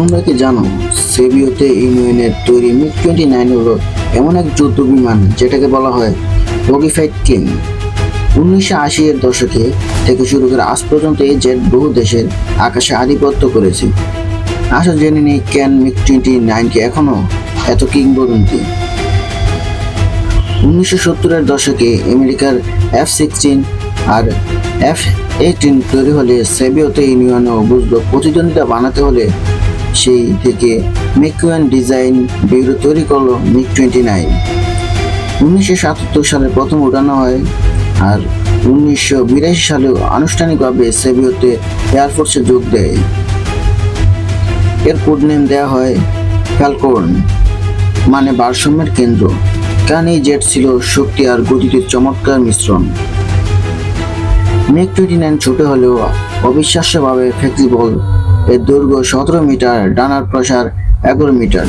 তোমরা কি জানো সেবিওতে ইউনিয়নের তৈরি মিগ টোয়েন্টি নাইন হলো এমন এক যুদ্ধ বিমান, যেটাকে বলা হয় বগিফাইড কিং। উনিশশো আশি এর দশকে থেকে শুরু করে আজ পর্যন্ত এই জেট বহু দেশের আকাশে আধিপত্য করেছে। আসলে জেনে নেই ক্যান মিগ টোয়েন্টি নাইনকে এখনও এত কিংবদন্তি। উনিশশো সত্তরের দশকে আমেরিকার এফ সিক্সটিন আর এফ এইটিন তৈরি হলে সেবিওতে ইউনিয়নও বুঝলো প্রতিদ্বন্দ্বিতা বানাতে হলে সেই থেকে মেকুয়ান ডিজাইন ব্যুরো তৈরি করল মিগ টোয়েন্টি নাইন উনিশশো সাতাত্তর সালে প্রথম উড়ানো হয় আর উনিশশো বিরাশি সালেও আনুষ্ঠানিকভাবে সেবিওতে এয়ারফোর্সে যোগ দেয়। এর কোড নেম দেওয়া হয় ফ্যালকোর্ন মানে ভারসাম্যের কেন্দ্র। কারণ এই জেট ছিল শক্তি আর গতির চমৎকার মিশ্রণ। মেক টোয়েন্টি নাইন ছোট হলেও অবিশ্বাস্যভাবে ফ্লেক্সিবল এর দৈর্ঘ্য সতেরো মিটার, ডানার প্রসার এগারো মিটার।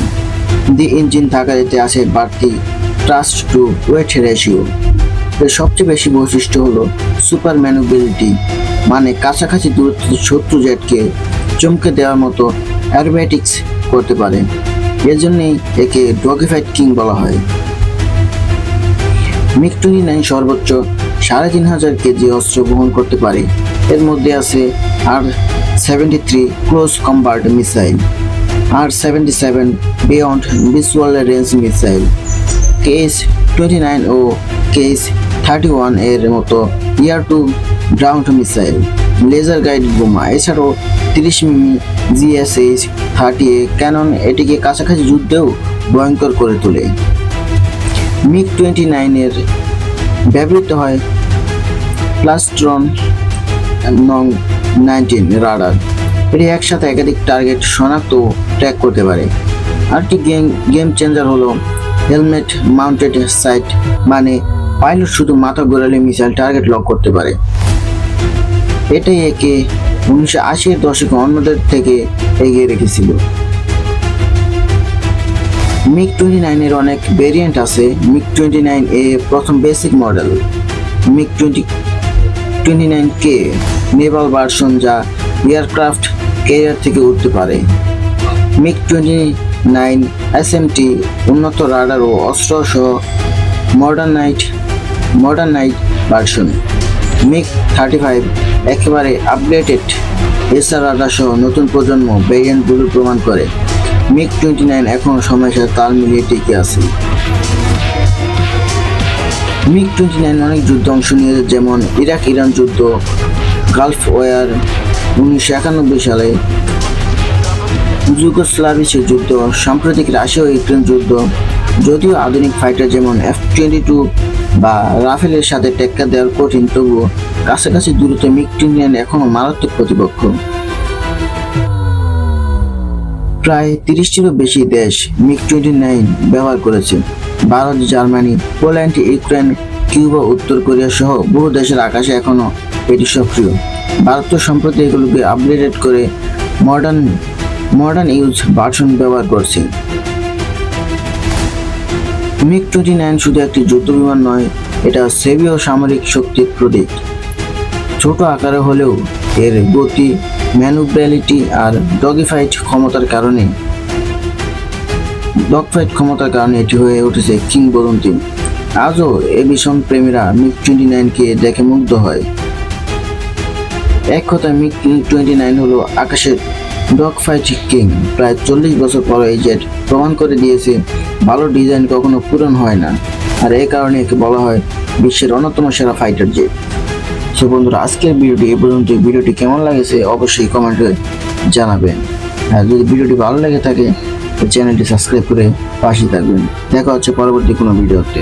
দি ইঞ্জিন থাকার এতে আছে বাড়তি ট্রাস্ট টু ওয়েট রেশিও এর সবচেয়ে বেশি বৈশিষ্ট্য হলো সুপার ম্যানুবিলিটি মানে কাছাকাছি দূরত্ব শত্রু জেটকে চমকে দেওয়ার মতো অ্যারোমেটিক্স করতে পারে। এর জন্যই একে ডগিফাইড কিং বলা হয়। মিগ টোয়েন্টি নাইন সর্বোচ্চ সাড়ে তিন হাজার কেজি অস্ত্র বহন করতে পারে। এর মধ্যে আছে আর seventy three close combat missile আর seventy seven beyond visual range missile case twenty nine ও কেস থার্টি ওয়ানের মতো air to ground missile laser guide বোমা, এছাড়াও তিরিশ মিমি জিএসএইচ থার্টি এ ক্যানন এটিকে কাছাকাছি যুদ্ধেও ভয়ঙ্কর করে তোলে। মিগ টোয়েন্টি নাইনের ব্যবহৃত হয় প্লাস্ট্রন নং নাইনটিন রাডার এটি একসাথে একাধিক টার্গেট শনাক্ত ট্র্যাক করতে পারে। আরেকটি গেম গেম চেঞ্জার হলো হেলমেট মাউন্টেড সাইট মানে পাইলট শুধু মাথা ঘোরালে মিসাইল টার্গেট লক করতে পারে। এটাই একে উনিশশো আশির দশকে অন্যদের থেকে এগিয়ে রেখেছিল। মিগ টোয়েন্টি নাইনের অনেক ভেরিয়েন্ট আছে। মিগ টোয়েন্টি নাইন এ প্রথম basic model MiG twenty twenty nine কে নেভাল ভার্সন যা এয়ারক্রাফট ক্যারিয়ার থেকে উঠতে পারে। মিগ টোয়েন্টি নাইন এসএমটি, উন্নত রাডার ও অস্ত্র সহ modernised modernised version. MiG thirty five একেবারে আপডেটেড এসআর রাডার সহ নতুন প্রজন্ম ভেরিয়েন্টগুলো প্রমাণ করে। মিগ টোয়েন্টি নাইন এখনও সময়ের সাথে তাল মিলিয়ে টিকে আছে। মিগ টোয়েন্টি নাইন অনেক যুদ্ধ অংশ নিয়েছে যেমন ইরাক, ইরান যুদ্ধ, গালফ ওয়ার উনিশশো একানব্বই সালে যুগোস্লাভিসের যুদ্ধ, সাম্প্রতিক রাশিয়া ও ইউক্রেন যুদ্ধ, যদিও আধুনিক ফাইটার যেমন এফ টোয়েন্টি টু বা রাফেলের সাথে টেক্কা দেওয়ার কঠিন, তবুও কাছাকাছি দূরত্বে মিগ টোয়েন্টি নাইন এখনও মারাত্মক প্রতিপক্ষ। প্রায় তিরিশটিরও বেশি দেশ মিগ টোয়েন্টি নাইন ব্যবহার করেছে। Bharat, Germany, Poland, Ukraine, Cuba, উত্তর কোরিয়া সহ বহু দেশের আকাশে এখনও এটি সক্রিয়। ভারত সম্প্রতি এগুলোকে আপডেটেড করে মডার্ন মডার্ন ইউজ ভার্সন ব্যবহার করছে। মিগ টোয়েন্টি নাইন শুধু একটি যুদ্ধ বিমান নয়, এটা সেবীয় সামরিক শক্তির প্রতীক। ছোট আকারে হলেও এর গতি ম্যানুব্রালিটি আর ডগিফাইট ক্ষমতার কারণে। ডগফাইট ক্ষমতার কারণে এটি হয়ে উঠেছে কিংবদন্তি। আজও এ ভীষণ প্রেমীরা মিগ টোয়েন্টি নাইনকে দেখে মুগ্ধ হয়। এক কথায় মিগ টোয়েন্টি নাইন হলো আকাশের ডগ ফাইট কিং। প্রায় চল্লিশ বছর পর এই জেট প্রমাণ করে দিয়েছে, ভালো ডিজাইন কখনো পূরণ হয় না। আর এ কারণে একে বলা হয় বিশ্বের অন্যতম সেরা ফাইটার জেট। সো বন্ধুরা, আজকের ভিডিওটি এ পর্যন্ত। ভিডিওটি কেমন লাগেছে অবশ্যই কমেন্টে জানাবেন। আর যদি ভিডিওটি ভালো লেগে থাকে চ্যানেলটি সাবস্ক্রাইব করে পাশে থাকবেন। দেখা হচ্ছে পরবর্তী কোনো ভিডিওতে।